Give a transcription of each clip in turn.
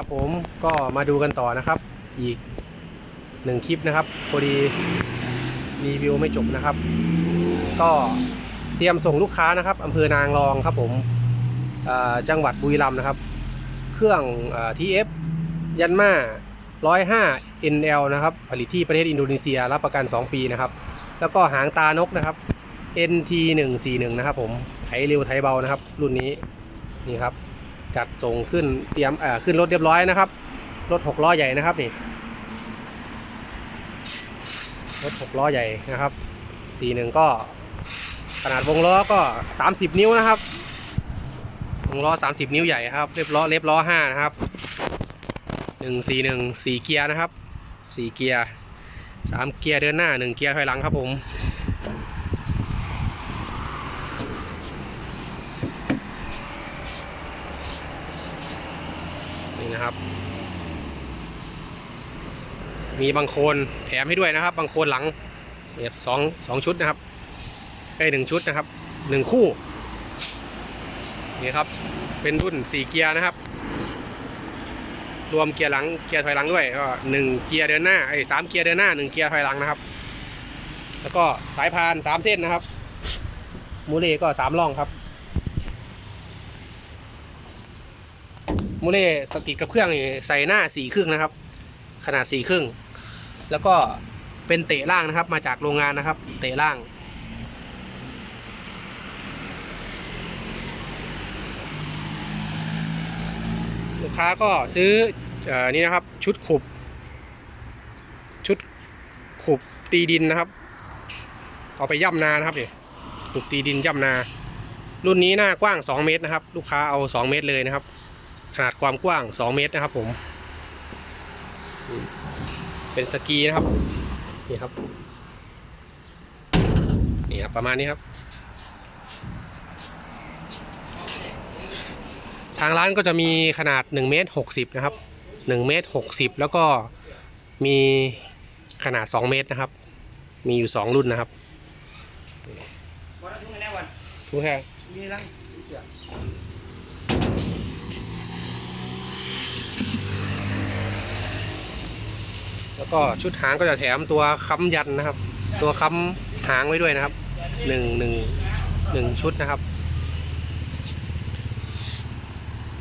ครับผมก็มาดูกันต่อนะครับ อีกหนึ่งคลิปนะครับพอดีรีวิวไม่จบนะครับ ก็เตรียมส่งลูกค้านะครับอำเภอนางรองครับผมจังหวัดบุรีรัมย์นะครับ เครื่องทีเอฟยันมา105 NL นะครับ ผลิตที่ประเทศอินโดนีเซียรับประกัน 2 ปีนะครับ แล้วก็หางตานกนะครับ NT 141นะครับผมไถเร็วไถเบานะครับ รุ่นนี้นี่ครับ จัดส่งขึ้นเตรียมขึ้นรถเรียบร้อยนะครับ รถหกล้อใหญ่นะครับนี่ รถหกล้อใหญ่นะครับสี่หนึ่งก็ขนาดวงล้อก็ 30 นิ้วนะครับ วงล้อ 30 นิ้วใหญ่ครับเรียบล้อเรียบล้อ5นะครับ 1 4 1 4 เกียร์นะครับ 4 เกียร์ 3 เกียร์เดินหน้า 1 เกียร์ถอยหลังครับผม นะครับ มีบางโคนแถมให้ด้วยนะครับ บางโคนหลังเนี่ยสองสองชุดนะครับไอ้หนึ่งชุดนะครับหนึ่งคู่นี่ครับเป็นรุ่นสี่เกียร์นะครับ รวมเกียร์หลังเกียร์ถอยหลังด้วยก็หนึ่งเกียร์เดินหน้าไอ้สามเกียร์เดินหน้าหนึ่งเกียร์ถอยหลังนะครับ แล้วก็สายพานสามเส้นนะครับมูเล่ก็สามล่องครับ มูเล่ติดกับเครื่องนี่ใส่หน้าสี่ครึ่งนะครับ ขนาดสี่ครึ่ง แล้วก็เป็นเตะล่างนะครับ มาจากโรงงานนะครับ เตะล่าง ลูกค้าก็ซื้ออนี่นะครับ ชุดขุบ ชุดขุบตีดินนะครับ เอาไปย่ำนานะครับเนี่ขุบตีดินย่ำนา รุ่นนี้หน้ากว้าง 2 เมตรนะครับ ลูกค้าเอา 2 เมตรเลยนะครับ ขนาดความกว้าง 2 เมตรนะครับผม เป็นสกีนะครับ นี่ครับ นี่ครับประมาณนี้ครับ ทางร้านก็จะมีขนาด1เมตร60นะครับ1เมตร60 แล้วก็มีขนาด 2 เมตรนะครับ มีอยู่ 2 รุ่นนะครับวันนั้นทุกแน่วันทุกแค่มีรังเสือ แล้วก็ชุดหางก็จะแถมตัวค้ำยันนะครับ ตัวค้ำหางไว้ด้วยนะครับหนึ่งหนึ่งหนึ่งชุดนะครับ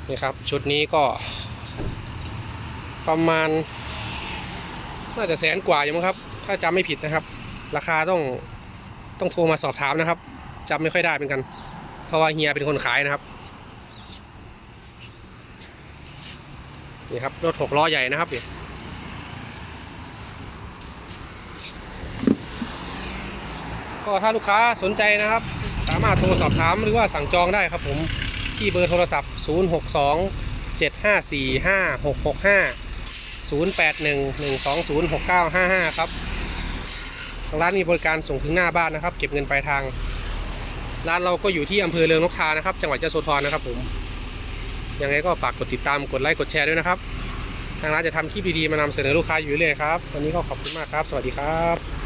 นี่ครับ ชุดนี้ก็ ประมาณ น่าจะแสนกว่าอยู่มั้งครับ ถ้าจำไม่ผิดนะครับ ราคาต้องต้องโทรมาสอบถามนะครับจำไม่ค่อยได้เป็นกัน เพราะว่าเฮียเป็นคนขายนะครับนี่ครับรถหกล้อใหญ่นะครับเนี่ ก็ถ้าลูกค้าสนใจนะครับ สามารถโทรสอบถามหรือว่าสั่งจองได้ครับผมที่เบอร์โทรศัพท์ 062 754 5665 081 120 6955 ครับทางร้านมีบริการส่งถึงหน้าบ้านนะครับ เก็บเงินปลายทาง ร้านเราก็อยู่ที่อำเภอเรืองนกทานะครับ จังหวัดยะโสธรนะครับผมยังไงก็ฝากกดติดตามกดไลค์กดแชร์ด้วยนะครับ ทางร้านจะทำคลิปดีๆ มานำเสนอลูกค้าอยู่เรื่อยๆครับ วันนี้ก็ขอบคุณมากครับ สวัสดีครับ